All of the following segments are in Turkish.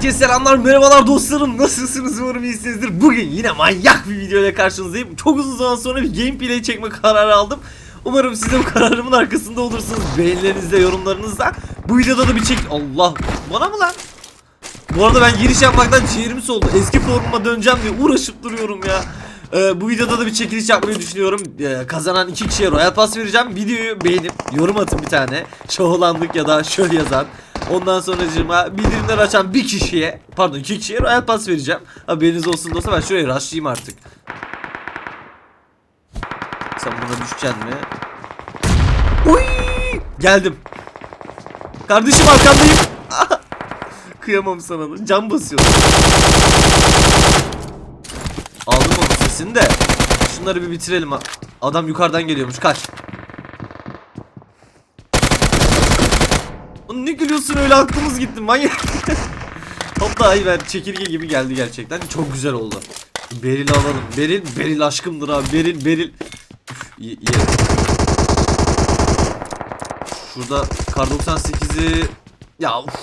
Herkese selamlar, merhabalar dostlarım. Nasılsınız? Umarım iyisinizdir. Bugün yine manyak bir video ile karşınızdayım. Çok uzun zaman sonra bir gameplay çekme kararı aldım. Umarım siz de bu kararımın arkasında olursunuz. Beğenilerinizle, yorumlarınızla. Bu videoda da bir çek... Allah! Bana mı lan? Bu arada ben giriş yapmaktan ciğerim soldu. Eski formuma döneceğim diye uğraşıp duruyorum ya. Ee, bu videoda da bir çekiliş yapmayı düşünüyorum. Ee, kazanan iki kişiye Royal Pass vereceğim. Videoyu beğenip yorum atın bir tane. Şoholandık ya da şöyle yazan. Ondan sonra bildirimler açan bir kişiye pardon iki kişiye Royal Pass vereceğim. Haberiniz olsun dostlar ben şuraya rushlayayım artık. Sen buna düşeceksin mi? Uy! Geldim. Kardeşim arkandayım. Kıyamam sana da. Can basıyor. Aldım onun sesini de. Şunları bir bitirelim. Adam yukarıdan geliyormuş. Kaç. Oğlum Ne gülüyorsun öyle aklımız gitti manyak. Da ay ver çekirge gibi geldi gerçekten. Çok güzel oldu. Beril alalım. Beril, Beril aşkımdır abi. Beril, Beril. Üf, ye- ye. Şurada kar 98'i ya uf.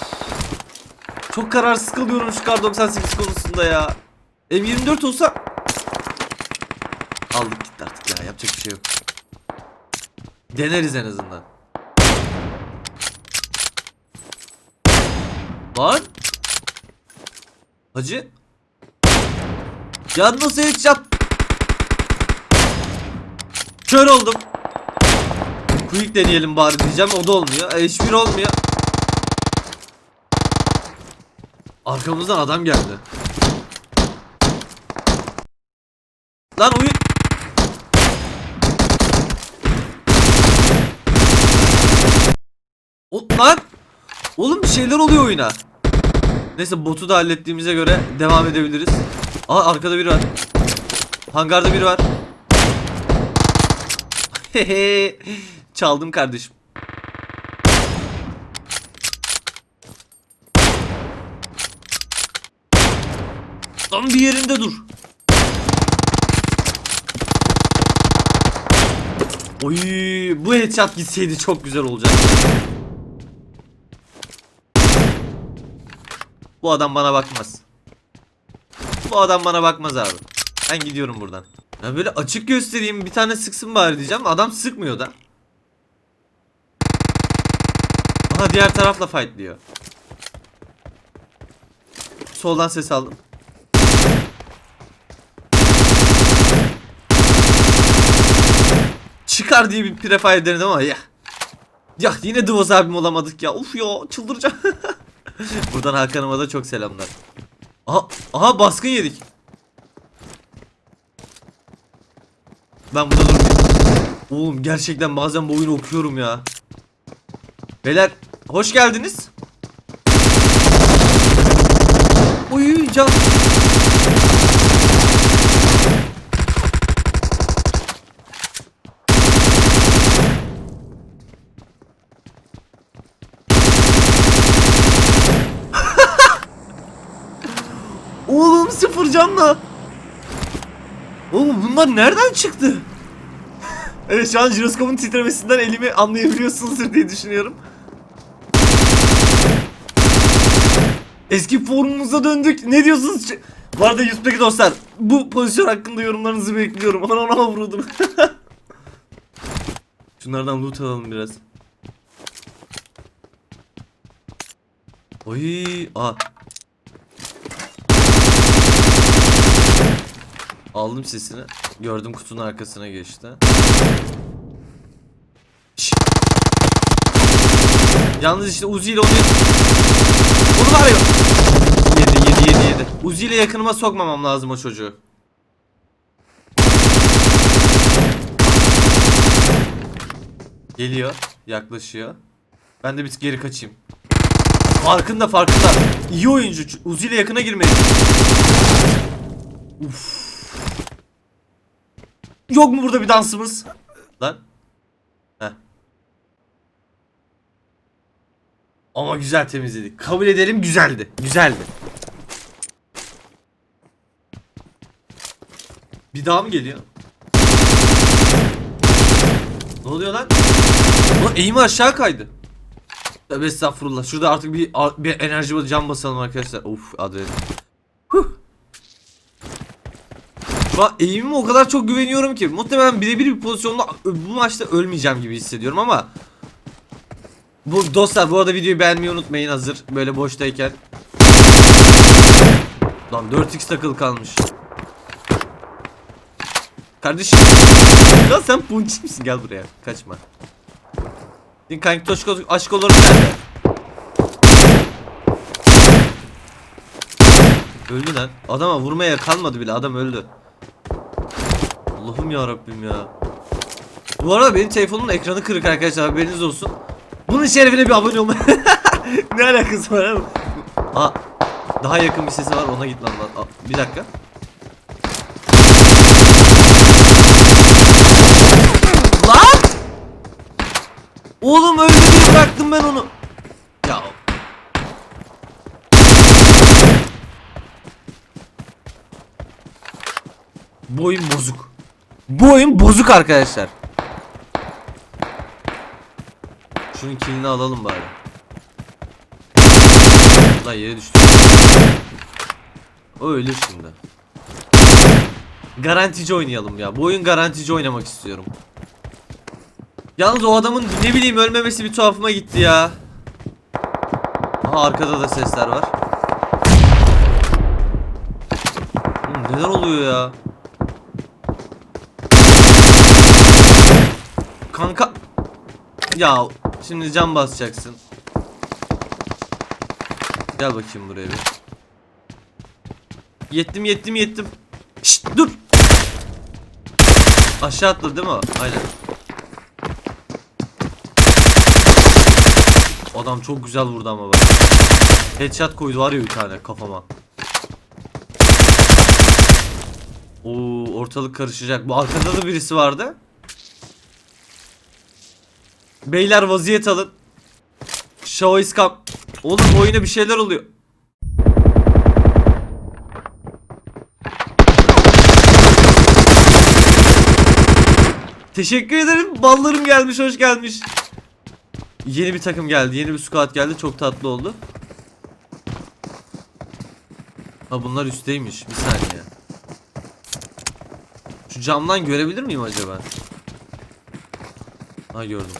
Çok kararsız kalıyorum şu kar 98 konusunda ya. M24 olsa aldık gitti artık ya yapacak bir şey yok. Deneriz en azından. Lan. Hacı. Ya nasıl headshot? Kör oldum. Quick deneyelim bari diyeceğim o da olmuyor. E, Hiçbir olmuyor. Arkamızdan adam geldi. Lan oyun. O, lan. Oğlum bir şeyler oluyor oyuna. Neyse botu da hallettiğimize göre devam edebiliriz. Aa arkada biri var. Hangarda biri var. Çaldım kardeşim. Tam bir yerinde dur. Oy, bu headshot gitseydi çok güzel olacak. Bu adam bana bakmaz. Bu adam bana bakmaz abi. Ben gidiyorum buradan. Ya böyle açık göstereyim bir tane sıksın bari diyeceğim. Adam sıkmıyor da. Aha diğer tarafla fight. Soldan ses aldım. Çıkar diye bir prefire denedim ama ya. Ya yine Dıvoz abim olamadık ya. Uf ya çıldıracağım. Buradan Hakan'ıma da çok selamlar. Aha, aha baskın yedik. Ben burada durmayayım. Oğlum gerçekten bazen bu oyunu okuyorum ya. Beyler hoş geldiniz. Uy. Oğlum sıfır canla. Oğlum bunlar nereden çıktı? evet şu an jiroskopun titremesinden elimi anlayabiliyorsunuzdur diye düşünüyorum. Eski forumumuza döndük. Ne diyorsunuz? Bu arada Yusuf'taki dostlar bu pozisyon hakkında yorumlarınızı bekliyorum. Ona ona vurdum. Şunlardan loot alalım biraz. Oy, aa. Aldım sesini. Gördüm kutunun arkasına geçti. Şşş. Yalnız işte Uzi ile onu... Onu ya. Yedi yedi yedi yedi. Uzi ile yakınıma sokmamam lazım o çocuğu. Geliyor. Yaklaşıyor. Ben de bir geri kaçayım. Farkında farkında. İyi oyuncu. Uzi ile yakına girmedi. Uf. Yok mu burada bir dansımız? Lan. Heh. Ama güzel temizledik. Kabul edelim güzeldi. Güzeldi. Bir daha mı geliyor? Ne oluyor lan? Ulan eğimi aşağı kaydı. Tövbe estağfurullah. Şurada artık bir, bir enerji cam basalım arkadaşlar. Of adrenalin. Eğimime o kadar çok güveniyorum ki. Muhtemelen birebir bir pozisyonda bu maçta ölmeyeceğim gibi hissediyorum ama. Bu dostlar bu arada videoyu beğenmeyi unutmayın hazır böyle boştayken. Lan 4x takılı kalmış. Kardeşim. Ya sen punçik misin? Gel buraya. Kaçma. Din kanki toşko aşk olur? Öldü lan. Adama vurmaya kalmadı bile. Adam öldü. Allah'ım ya Rabbim ya. Bu arada benim telefonumun ekranı kırık arkadaşlar haberiniz olsun. Bunun şerefine bir abone olma. ne alakası var abi? Aa, daha yakın bir sesi var ona gitmem lazım. Aa, bir dakika. Lan! Oğlum öldü bıraktım ben onu. Ya. Bu oyun bozuk. Bu oyun bozuk arkadaşlar. Şunun kilini alalım bari. Lan yere düştü. O ölür şimdi. Garantici oynayalım ya. Bu oyun garantici oynamak istiyorum. Yalnız o adamın ne bileyim ölmemesi bir tuhafıma gitti ya. Aha arkada da sesler var. Oğlum neler oluyor ya? Kanka Ya şimdi cam basacaksın. Gel bakayım buraya bir. Yettim yettim yettim. Şşt dur. Aşağı atladı değil mi? Aynen. Adam çok güzel vurdu ama bak. Headshot koydu var ya bir tane kafama. Oo ortalık karışacak. Bu arkada da birisi vardı. Beyler vaziyet alın. Show is. Oğlum oyuna bir şeyler oluyor. Teşekkür ederim. Ballarım gelmiş, hoş gelmiş. Yeni bir takım geldi, yeni bir squad geldi. Çok tatlı oldu. Ha bunlar üstteymiş. Bir saniye. Şu camdan görebilir miyim acaba? Ha gördüm.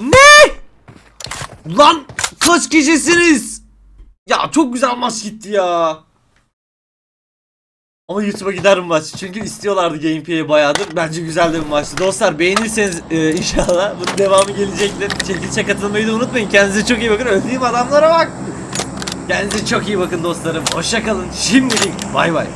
Ne? Lan kaç kişisiniz? Ya çok güzel maç gitti ya. Ama YouTube'a gider bu maç. Çünkü istiyorlardı gameplay'i bayağıdır. Bence güzel de bir maçtı. Dostlar beğenirseniz e, inşallah bunun devamı gelecektir. Çekilişe katılmayı da unutmayın. Kendinize çok iyi bakın. Öldüğüm adamlara bak. Kendinize çok iyi bakın dostlarım. Hoşçakalın. Şimdilik bay bay.